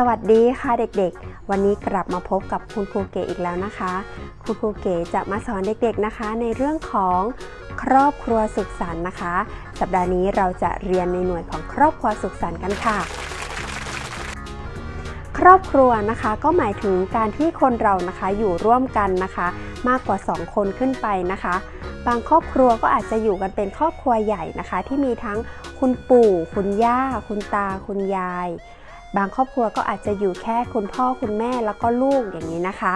สวัสดีค่ะเด็กๆ วันนี้กลับมาพบกับคุณครูเก๋อีกแล้วนะคะ คุณครูเก๋จะมาสอนเด็กๆนะคะ ในเรื่องของครอบครัวสุขสันต์นะคะ สัปดาห์นี้เราจะเรียนในหน่วยของครอบครัวสุขสันต์กันค่ะ ครอบครัวนะคะก็หมายถึงการที่คนเรานะคะอยู่ร่วมกันนะคะ มากกว่า 2 คนขึ้นไปนะคะ บางครอบครัวก็อาจจะอยู่กันเป็นครอบครัวใหญ่นะคะ ที่มีทั้งคุณปู่ คุณย่า คุณตา คุณยาย บางครอบครัวก็อาจจะอยู่แค่คุณพ่อคุณแม่แล้วก็ลูกอย่างนี้นะคะ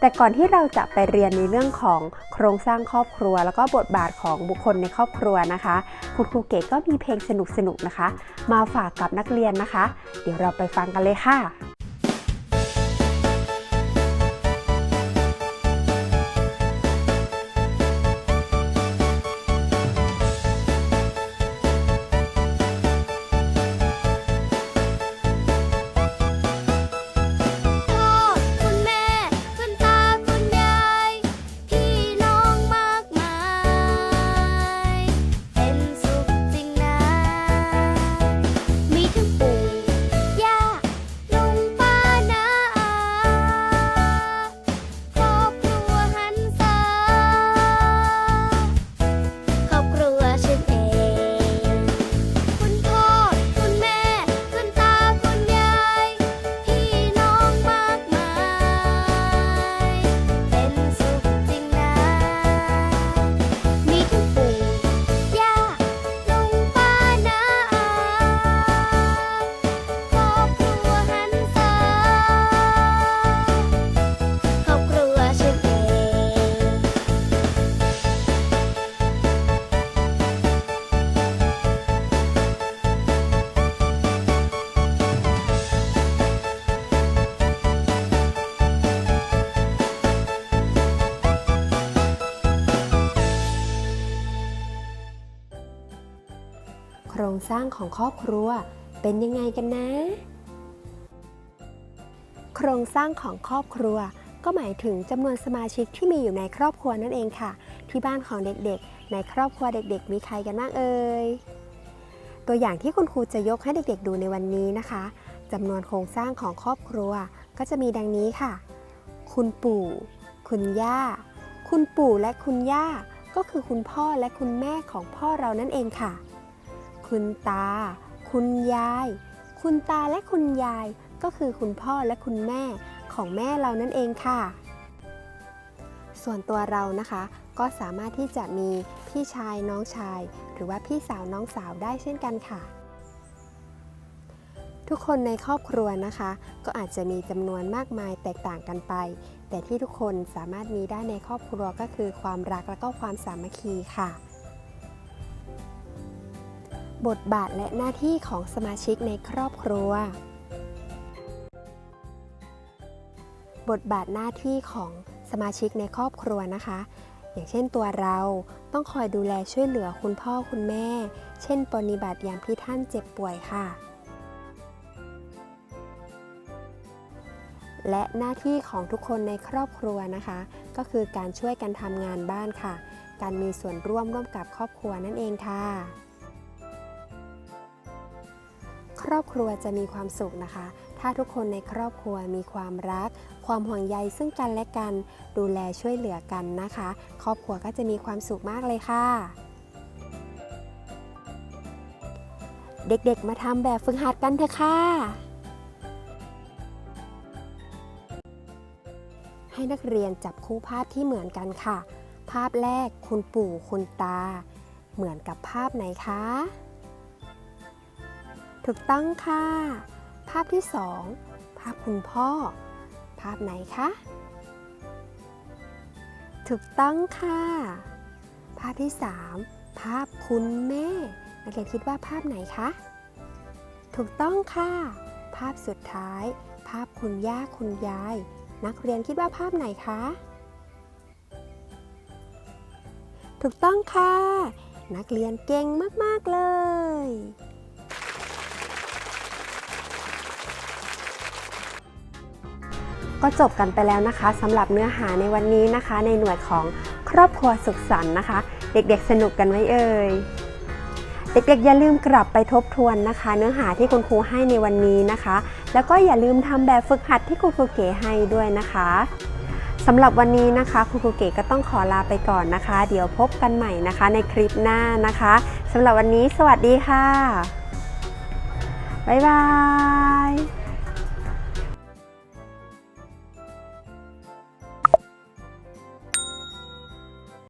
แต่ก่อนที่เราจะไปเรียนในเรื่องของโครงสร้างครอบครัว แล้วก็บทบาทของบุคคลในครอบครัวนะคะ คุณครูเก๋ก็มีเพลงสนุกๆนะคะ มาฝากกับนักเรียนนะคะ เดี๋ยวเราไปฟังกันเลยค่ะ รงสร้างของครอบครัวเป็นยังไงกันนะ โครงสร้างของครอบครัว ก็หมายถึงจำนวนสมาชิกที่มีอยู่ในครอบครัวนั่นเองค่ะ ที่บ้านของเด็กๆ ในครอบครัวเด็กๆ มีใครกันบ้างเอ่ยตัวอย่างที่คุณครูจะยกให้เด็กๆ ดูในวันนี้นะคะจำนวนโครงสร้างของครอบครัวก็จะมีดังนี้ค่ะ คุณปู่ คุณย่า คุณปู่และคุณย่า ก็คือคุณพ่อและคุณแม่ของพ่อเรานั่นเองค่ะ คุณตา คุณยาย คุณตาและคุณยายก็คือคุณพ่อและคุณแม่ของแม่เรานั่นเองค่ะ ส่วนตัวเรานะคะ ก็สามารถที่จะมีพี่ชายน้องชาย หรือว่าพี่สาวน้องสาวได้เช่นกันค่ะ ทุกคนในครอบครัวนะคะ ก็อาจจะมีจำนวนมากมายแตกต่างกันไป แต่ที่ทุกคนสามารถมีได้ในครอบครัวก็คือความรักและก็ความสามัคคีค่ะ บทบาทและหน้าที่ของสมาชิกในครอบครัว บทบาทหน้าที่ของสมาชิกในครอบครัวนะคะ อย่างเช่นตัวเราต้องคอยดูแลช่วยเหลือคุณพ่อคุณแม่ เช่นปฏิบัติยามที่ท่านเจ็บป่วยค่ะ และหน้าที่ของทุกคนในครอบครัวนะคะ ก็คือการช่วยกันทำงานบ้านค่ะ การมีส่วนร่วมร่วมกับครอบครัวนั่นเองค่ะ ครอบครัวจะมีความสุขนะคะ ถ้าทุกคนในครอบครัวมีความรัก ความห่วงใยซึ่งกันและกัน ดูแลช่วยเหลือกันนะคะ ครอบครัวก็จะมีความสุขมากเลยค่ะ เด็กๆ มาทำแบบฝึกหัดกันเถอะค่ะ ให้นักเรียนจับคู่ภาพที่เหมือนกันค่ะ ภาพแรกคุณปู่คุณตา เหมือนกับภาพไหนคะ ถูกต้องค่ะ ภาพที่สองภาพคุณพ่อ ภาพไหนคะ ถูกต้องค่ะ ภาพที่สามภาพคุณแม่ นักเรียนคิดว่าภาพไหนคะ ถูกต้องค่ะ ภาพสุดท้าย ภาพคุณย่าคุณยาย นักเรียนคิดว่าภาพไหนคะ ถูกต้องค่ะ นักเรียนเก่งมาก ๆ เลย ก็จบกันไปแล้วนะคะสำหรับเนื้อหาในวันนี้นะคะ ในหน่วยของครอบครัวสุขสันต์นะคะ เด็กๆสนุกกันไหมเอ่ยเด็กๆอย่าลืมกลับไปทบทวนนะคะ เนื้อหาที่คุณครูให้ในวันนี้นะคะ แล้วก็อย่าลืมทำแบบฝึกหัดที่คุณครูเก๋ให้ด้วยนะคะสำหรับวันนี้นะคะคุณครูเก๋ก็ต้องขอลาไปก่อนนะคะ เดี๋ยวพบกันใหม่นะคะ ในคลิปหน้านะคะสำหรับวันนี้สวัสดีค่ะบ๊ายบาย